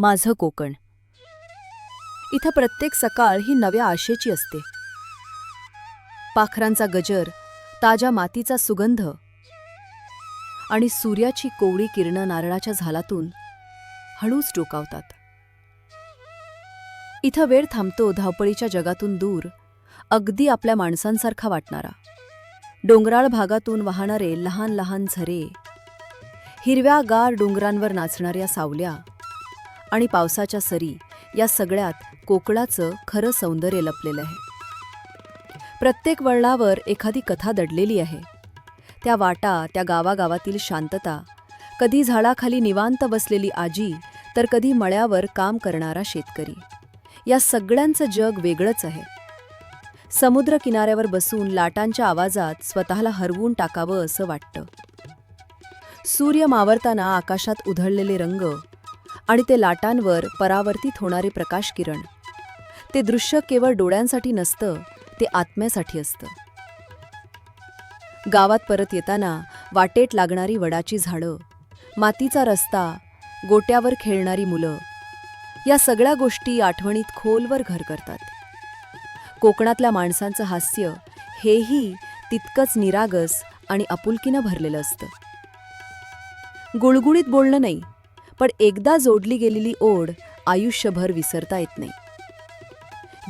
माझं कोकण. इथं प्रत्येक सकाळ ही नव्या आशेची असते. पाखरांचा गजर ताज्या मातीचा सुगंध आणि सूर्याची कोवळी किरणं नारळाच्या झालातून हळूच डोकावतात. इथं वेळ थांबतो धावपळीच्या जगातून दूर अगदी आपल्या माणसांसारखा वाटणारा. डोंगराळ भागातून वाहणारे लहान लहान झरे हिरव्या गार डोंगरांवर नाचणाऱ्या सावल्या आणि पावसाच्या सरी या सगळ्यात कोकणाचं खरं सौंदर्य लपलेलं आहे. प्रत्येक वळणावर एखादी कथा दडलेली आहे. त्या वाटा त्या गावागावातील शांतता कधी झाडाखाली निवांत बसलेली आजी तर कधी मळ्यावर काम करणारा शेतकरी. या सगळ्यांचं जग वेगळंच आहे. समुद्र किनाऱ्यावर बसून लाटांच्या आवाजात स्वतःला हरवून टाकावं असं वाटतं. सूर्य मावरताना आकाशात उधळलेले रंग आणि ते लाटांवर परावर्तित होणारे प्रकाश किरण ते दृश्य केवळ डोळ्यांसाठी नसतं ते आत्म्यासाठी असतं. गावात परत येताना वाटेत लागणारी वडाची झाडं मातीचा रस्ता गोट्यावर खेळणारी मुलं या सगळ्या गोष्टी आठवणीत खोलवर घर करतात. कोकणातल्या माणसांचं हास्य हेही तितकंच निरागस आणि आपुलकीनं भरलेलं असतं. गुळगुळीत बोलणं नाही पण एकदा जोडली गेलेली ओढ आयुष्यभर विसरता येत नाही.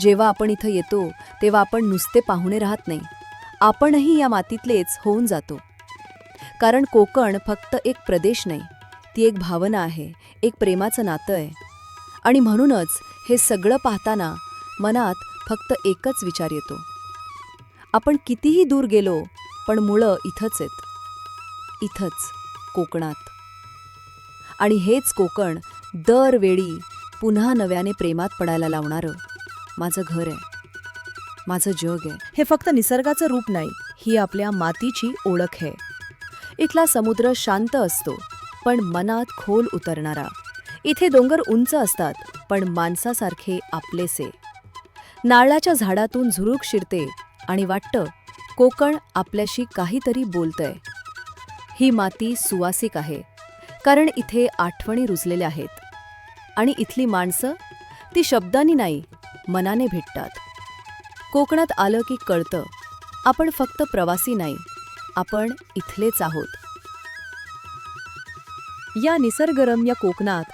जेव्हा आपण इथं येतो तेव्हा आपण नुसते पाहुणे राहत नाही. आपणही या मातीतलेच होऊन जातो. कारण कोकण फक्त एक प्रदेश नाही ती एक भावना आहे एक प्रेमाचं नातं आहे. आणि म्हणूनच हे सगळं पाहताना मनात फक्त एकच विचार येतो. आपण कितीही दूर गेलो पण मुळं इथंच आहेत. इथंच कोकणात. आणि हेच कोकण दरवेळी पुन्हा नव्याने प्रेमात पडायला लावणारं माझं घर आहे. माझं जग आहे. हे फक्त निसर्गाचं रूप नाही ही आपल्या मातीची ओळख आहे. इथला समुद्र शांत असतो पण मनात खोल उतरणारा. इथे डोंगर उंच असतात पण माणसासारखे आपलेसे. नारळाच्या झाडातून झुरूक शिरते आणि वाटतं कोकण आपल्याशी काहीतरी बोलतंय. ही माती सुवासिक आहे कारण इथे आठवणी रुजलेल्या आहेत. आणि इथली माणसं ती शब्दांनी नाही मनाने भेटतात. कोकणात आलं की कळतं आपण फक्त प्रवासी नाही आपण इथलेच आहोत. या निसर्गरम्य कोकणात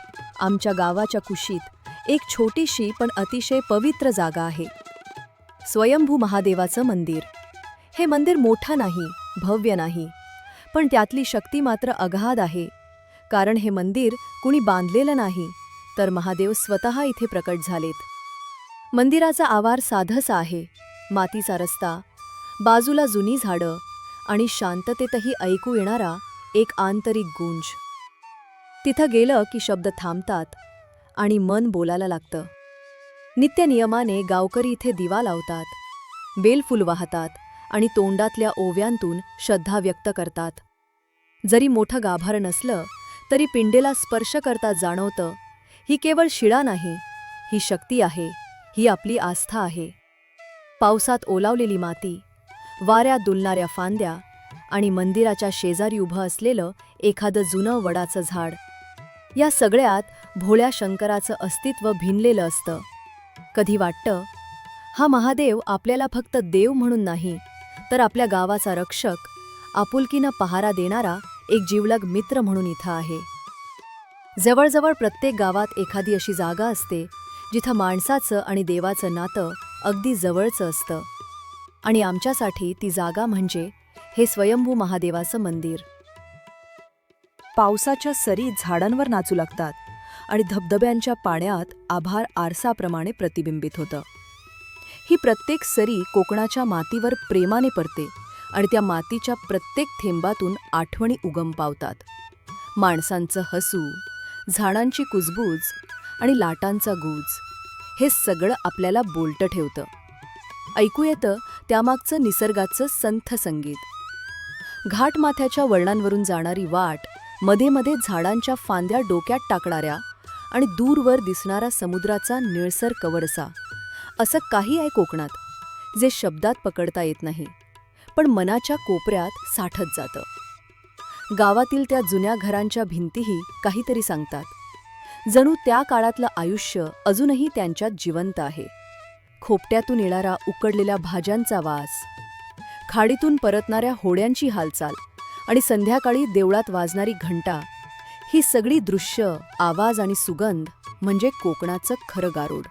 आमच्या गावाच्या कुशीत एक छोटीशी पण अतिशय पवित्र जागा आहे. स्वयंभू महादेवाचं मंदिर. हे मंदिर मोठं नाही भव्य नाही पण त्यातली शक्ती मात्र अगाध आहे. कारण हे मंदिर कुणी बांधलेलं नाही. तर महादेव स्वतः इथे प्रकट झालेत. मंदिराचा आवार साधसा आहे. मातीचा रस्ता बाजूला जुनी झाडं आणि शांततेतही ऐकू येणारा एक आंतरिक गुंज. तिथं गेलं की शब्द थांबतात आणि मन बोलायला लागतं. नित्यनियमाने गावकरी इथे दिवा लावतात बेलफुल वाहतात आणि तोंडातल्या ओव्यांतून श्रद्धा व्यक्त करतात. जरी मोठं गाभार नसलं तरी पिंडेला स्पर्श करता जाणवतं. ही केवळ शिळा नाही ही शक्ती आहे ही आपली आस्था आहे. पावसात ओलावलेली माती वाऱ्यात दुलणाऱ्या फांद्या आणि मंदिराच्या शेजारी उभं असलेलं एखादं जुनं वडाचं झाड. या सगळ्यात भोळ्या शंकराचं अस्तित्व भिनलेलं असतं. कधी वाटतं हा महादेव आपल्याला फक्त देव म्हणून नाही तर आपल्या गावाचा रक्षक आपुलकीनं पहारा देणारा एक जीवलग मित्र म्हणून इथं आहे. जवळजवळ प्रत्येक गावात एखादी अशी जागा असते जिथं माणसाचं आणि देवाचं नातं अगदी जवळचं असतं. आणि आमच्यासाठी ती जागा म्हणजे हे स्वयंभू महादेवाचं मंदिर. पावसाच्या सरी झाडांवर नाचू लागतात आणि धबधब्यांच्या पाण्यात आभार आरसाप्रमाणे प्रतिबिंबित होतं. ही प्रत्येक सरी कोकणाच्या मातीवर प्रेमाने पडते आणि त्या मातीच्या प्रत्येक थेंबातून आठवणी उगम पावतात. माणसांचं हसू झाडांची कुजबूज आणि लाटांचा गूज हे सगळं आपल्याला बोलटं ठेवतं. ऐकू येतं त्यामागचं निसर्गाचं संथ संगीत. घाटमाथ्याच्या वळणांवरून जाणारी वाटमध्ये मध्ये झाडांच्या फांद्या डोक्यात टाकणाऱ्या आणि दूरवर दिसणारा समुद्राचा निळसर कवडसा असं काही आहे कोकणात जे शब्दात पकडता येत नाही. पण मनाच्या कोपऱ्यात साठत जातं. गावातील त्या जुन्या घरांच्या भिंतीही काहीतरी सांगतात. जणू त्या काळातलं आयुष्य अजूनही त्यांच्यात जिवंत आहे. खोपट्यातून येणारा उकडलेल्या भाज्यांचा वास खाडीतून परतणाऱ्या होड्यांची हालचाल आणि संध्याकाळी देवळात वाजणारी घंटा ही सगळी दृश्य आवाज आणि सुगंध म्हणजे कोकणाचं खरं गारुड.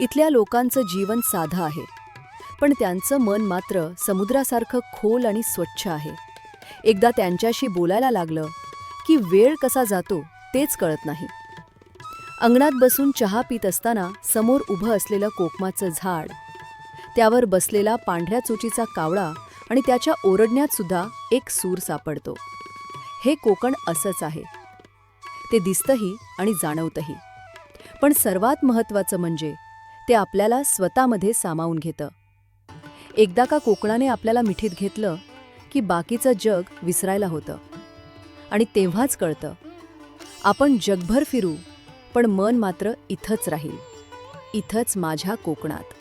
इथल्या लोकांचं जीवन साधं आहे. पण त्यांचं मन मात्र समुद्रासारखं खोल आणि स्वच्छ आहे. एकदा त्यांच्याशी बोलायला लागलं की वेळ कसा जातो तेच कळत नाही. अंगणात बसून चहा पित असताना समोर उभं असलेलं कोकमाचं झाड त्यावर बसलेला पांढऱ्या चोचीचा कावळा आणि त्याच्या ओरडण्यात सुद्धा एक सूर सापडतो. हे कोकण असंच आहे. ते दिसतंही आणि जाणवतंही. पण सर्वात महत्त्वाचं म्हणजे ते आपल्याला स्वतःमध्ये सामावून घेतं. एकदा का कोकणाने आपल्याला मिठीत घेतलं की बाकीचं जग विसरायला होतं. आणि तेव्हाच कळतं आपण जगभर फिरू पण मन मात्र इथंच राहील इथंच माझ्या कोकणात.